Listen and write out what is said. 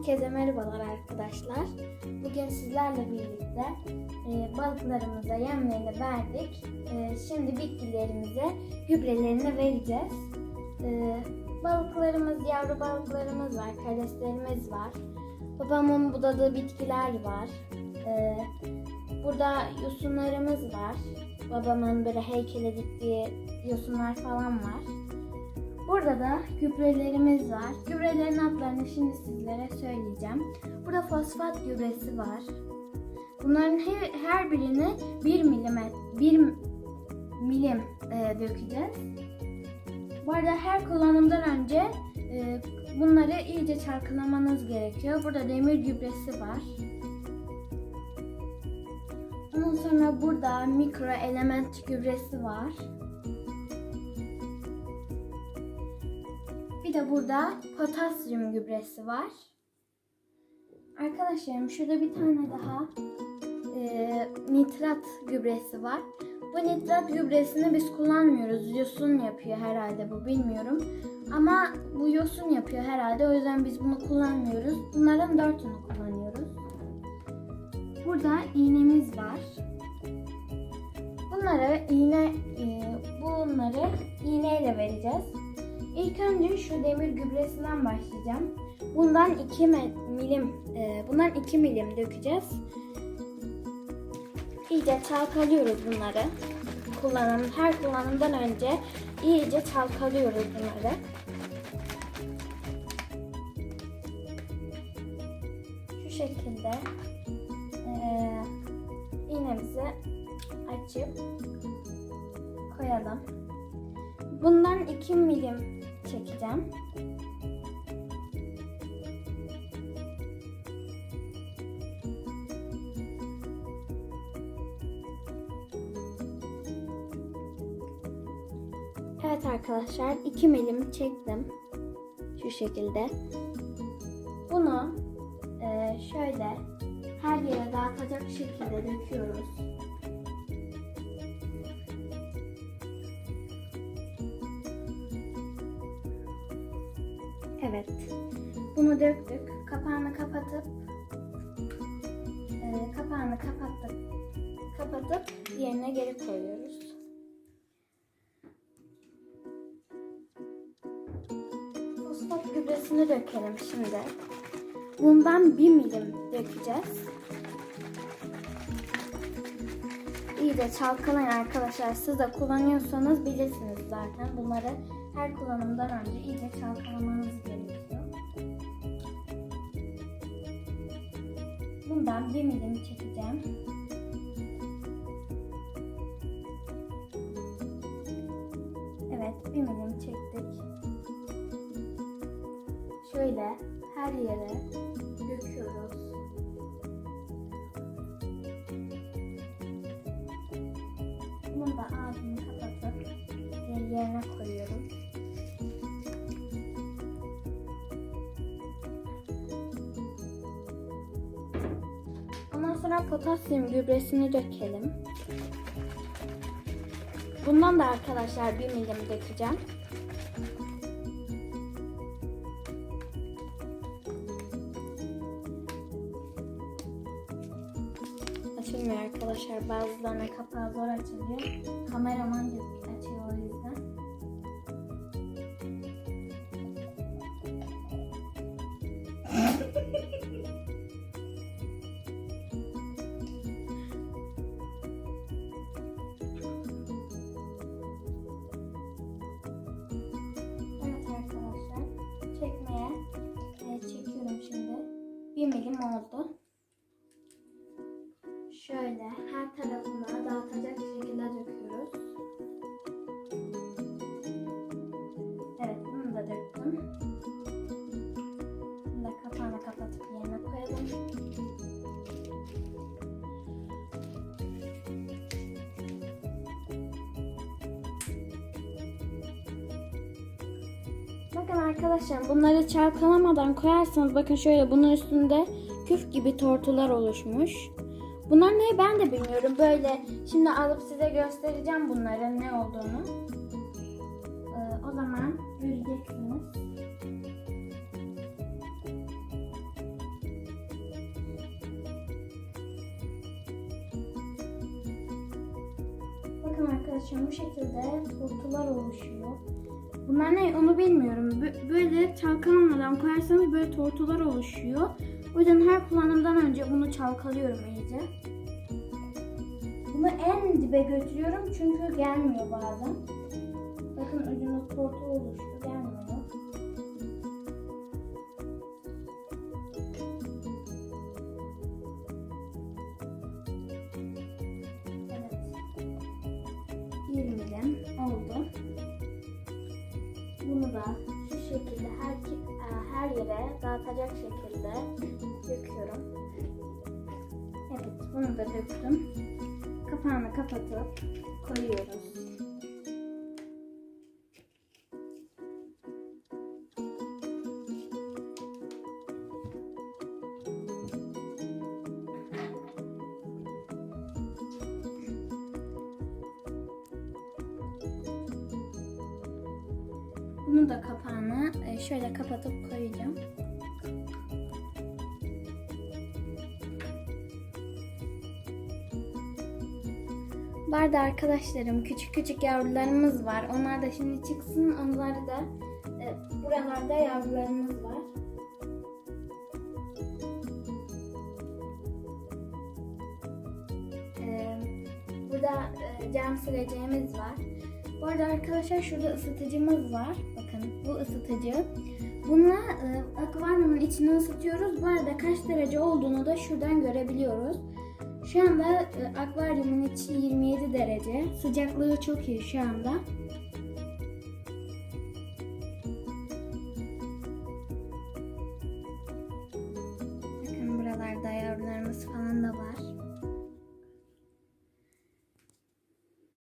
Herkese merhabalar arkadaşlar. Bugün sizlerle birlikte e, balıklarımıza yemlerini verdik. E, şimdi bitkilerimize gübrelerini vereceğiz. E, balıklarımız, yavru balıklarımız var, kareslerimiz var. Babamın budadığı bitkiler var. E, burada yosunlarımız var. Babamın böyle heykele diktiği yosunlar falan var. Burada da gübrelerimiz var. Gübrelerin adlarını şimdi sizlere söyleyeceğim. Burada fosfat gübresi var. Bunların her, her birini 1 milimet 1 milim e, dökeceğiz. Bu arada her kullanımdan önce e, bunları iyice çalkalamanız gerekiyor. Burada demir gübresi var. Ondan sonra burada mikro element gübresi var. Bir de burada potasyum gübresi var. Arkadaşlarım şurada bir tane daha e, nitrat gübresi var. Bu nitrat gübresini biz kullanmıyoruz. Yosun yapıyor herhalde bu bilmiyorum. Ama bu yosun yapıyor herhalde o yüzden biz bunu kullanmıyoruz. Bunların dörtünü kullanıyoruz. Burada iğnemiz var. Bunları iğne e, bunları iğneyle vereceğiz. İlk önce şu demir gübresinden başlayacağım. Bundan 2 milim, e, bundan 2 milim dökeceğiz. İyice çalkalıyoruz bunları. Kullanım, her kullanımdan önce iyice çalkalıyoruz bunları. Şu şekilde e, iğnemizi açıp koyalım. Bundan 2 milim çekeceğim. Evet arkadaşlar 2 milim çektim. Şu şekilde. Bunu e, şöyle her yere dağıtacak şekilde döküyoruz. Döktük. Kapağını kapatıp e, kapağını kapattık. Kapatıp yerine geri koyuyoruz. Fosfat gübresini dökelim şimdi. Bundan bir milim dökeceğiz. İyice çalkalayın arkadaşlar. Siz de kullanıyorsanız bilirsiniz zaten. Bunları her kullanımdan önce iyice çalkalamanız gerekiyor. Bundan bir milim çekeceğim. Evet, bir milim çektik. Şöyle her yere döküyoruz. Bunun da ağzını kapatıp yerine koyuyorum. Sonra potasyum gübresini dökelim. Bundan da arkadaşlar bir milim dökeceğim. Açılmıyor arkadaşlar. Bazılarına kapağı zor açılıyor. Kameraman açıyor Milim oldu. Şöyle her tarafına dağıtacak şekilde döküyoruz. Evet bunu da döktüm. arkadaşlar bunları çalkalamadan koyarsanız bakın şöyle bunun üstünde küf gibi tortular oluşmuş. Bunlar ne ben de bilmiyorum. Böyle şimdi alıp size göstereceğim bunların ne olduğunu. Ee, o zaman göreceksiniz. Bakın arkadaşlar bu şekilde tortular oluşuyor. Bunlar ne onu bilmiyorum. Bö- Böyle çalkalanmadan koyarsanız böyle tortular oluşuyor. O yüzden her kullanımdan önce bunu çalkalıyorum iyice. Bunu en dibe götürüyorum çünkü gelmiyor bazen. Bakın ucunda tortu oluştu gelmiyor. Bunu da şu şekilde her e, her yere dağıtacak şekilde döküyorum. Evet, bunu da döktüm. Kapağını kapatıp koyuyoruz. Bunu da kapağını e, şöyle kapatıp koyacağım. Bu arada arkadaşlarım küçük küçük yavrularımız var. Onlar da şimdi çıksın. Onları da e, buralarda yavrularımız var. E, burada e, cam sileceğimiz var. Bu arada arkadaşlar şurada ısıtıcımız var. Bakın bu ısıtıcı. Bununla e, akvaryumun içini ısıtıyoruz. Bu arada kaç derece olduğunu da şuradan görebiliyoruz. Şu anda e, akvaryumun içi 27 derece. Sıcaklığı çok iyi şu anda.